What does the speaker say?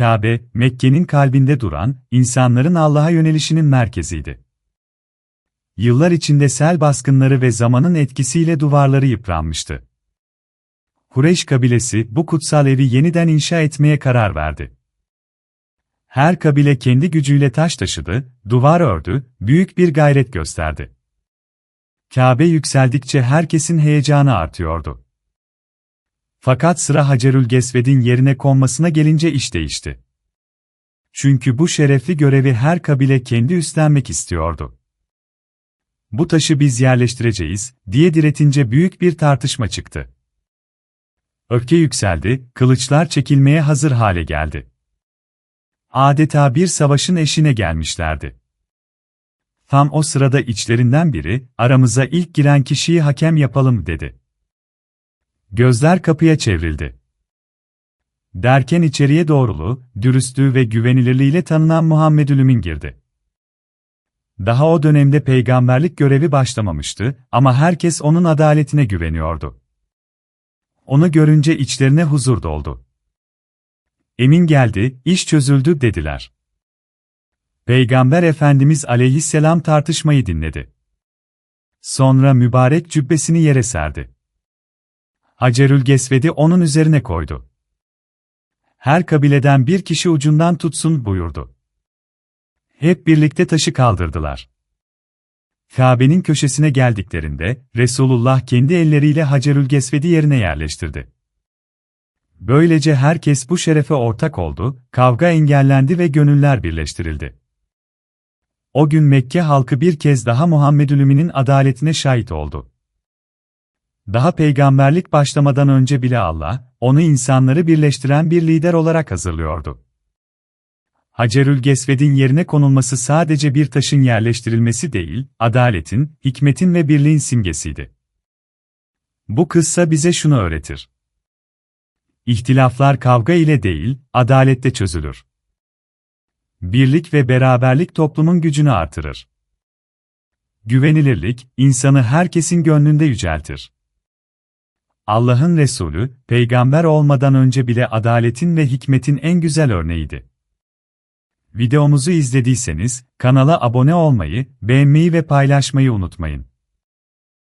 Kabe, Mekke'nin kalbinde duran, insanların Allah'a yönelişinin merkeziydi. Yıllar içinde sel baskınları ve zamanın etkisiyle duvarları yıpranmıştı. Kureyş kabilesi bu kutsal evi yeniden inşa etmeye karar verdi. Her kabile kendi gücüyle taş taşıdı, duvar ördü, büyük bir gayret gösterdi. Kabe yükseldikçe herkesin heyecanı artıyordu. Fakat sıra Hacerül Gesved'in yerine konmasına gelince iş değişti. Çünkü bu şerefli görevi her kabile kendi üstlenmek istiyordu. Bu taşı biz yerleştireceğiz, diye diretince büyük bir tartışma çıktı. Öfke yükseldi, kılıçlar çekilmeye hazır hale geldi. Adeta bir savaşın eşine gelmişlerdi. Tam o sırada içlerinden biri, aramıza ilk giren kişiyi hakem yapalım dedi. Gözler kapıya çevrildi. Derken içeriye doğrulu, dürüstlüğü ve güvenilirliğiyle tanınan Muhammed Ülümin girdi. Daha o dönemde peygamberlik görevi başlamamıştı ama herkes onun adaletine güveniyordu. Onu görünce içlerine huzur doldu. Emin geldi, iş çözüldü dediler. Peygamber Efendimiz aleyhisselam tartışmayı dinledi. Sonra mübarek cübbesini yere serdi. Hacerül Gesved'i onun üzerine koydu. Her kabileden bir kişi ucundan tutsun buyurdu. Hep birlikte taşı kaldırdılar. Kabe'nin köşesine geldiklerinde, Resulullah kendi elleriyle Hacerül Gesved'i yerine yerleştirdi. Böylece herkes bu şerefe ortak oldu, kavga engellendi ve gönüller birleştirildi. O gün Mekke halkı bir kez daha Muhammedülümin'in adaletine şahit oldu. Daha peygamberlik başlamadan önce bile Allah, onu insanları birleştiren bir lider olarak hazırlıyordu. Hacerül Gesved'in yerine konulması sadece bir taşın yerleştirilmesi değil, adaletin, hikmetin ve birliğin simgesiydi. Bu kıssa bize şunu öğretir. İhtilaflar kavga ile değil, adalette çözülür. Birlik ve beraberlik toplumun gücünü artırır. Güvenilirlik, insanı herkesin gönlünde yüceltir. Allah'ın Resulü, peygamber olmadan önce bile adaletin ve hikmetin en güzel örneğiydi. Videomuzu izlediyseniz, kanala abone olmayı, beğenmeyi ve paylaşmayı unutmayın.